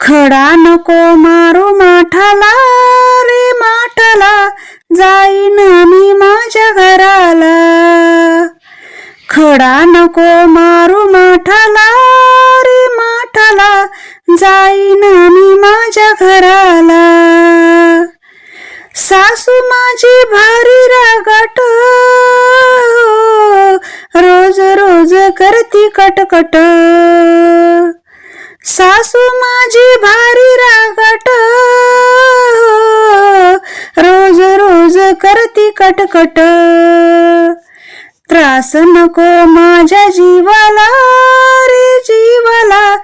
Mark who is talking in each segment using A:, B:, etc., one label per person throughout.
A: खडा नको मारू माठाला रे माठाला जाईन मी माझ्या घराला. खडा नको मारू माठाला रे माठाला जाईन मी माझ्या घराला. सासू माझी भारी रागट रोज रोज करती कटकट. सासू माझी भारी रागट. रोज रोज करती कटकट. त्रास नको माझ्या जीवाला रे जीवाला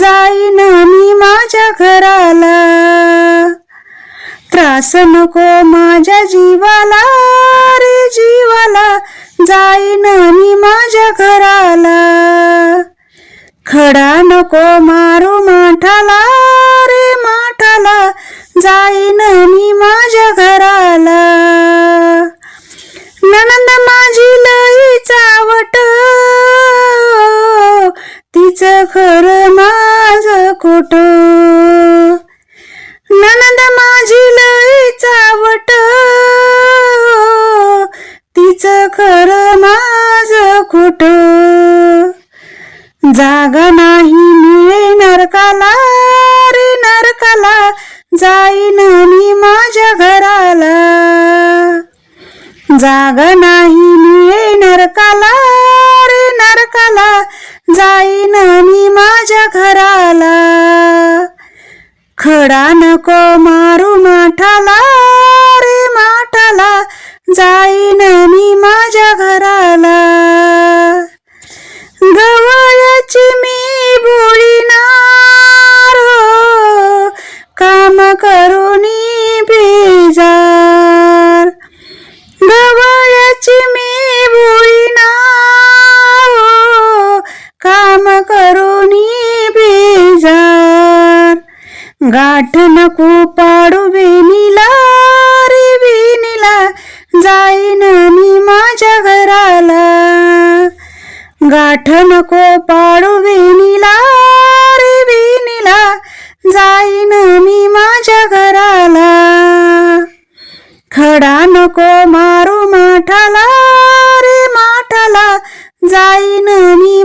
A: जाईन मी माझ्या घराला. त्रास नको माझ्या जीवाला रे जीवाला जाईन मी माझ्या घराला. खडा नको मारू माठाला रे माठाला. जाईन मी माझ्या घराला. ननंद माझी लई चावट. तिचं खरं माझ खोट जागा नाही मिळे नरकाला रे नरकाला. जाईन मी माझ्या घराला. जागा नाही मिळे नरकाला रे नरकाला. जाईन मी माझ्या घराला. खडा नको मारू माठाला. करुणी बेजार. गाठ नको पाडू वेणीला रे बेनीला जाईन मी माझ्या घराला. गाठ नको पाडू वेणीला रे बेनीला जाईन मी माझ्या घराला. खडा नको मारू माठाला रे माठाला जाईन मी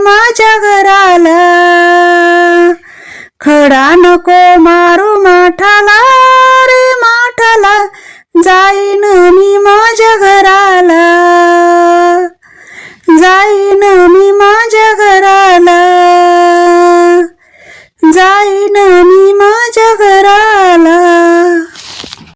A: माझ्या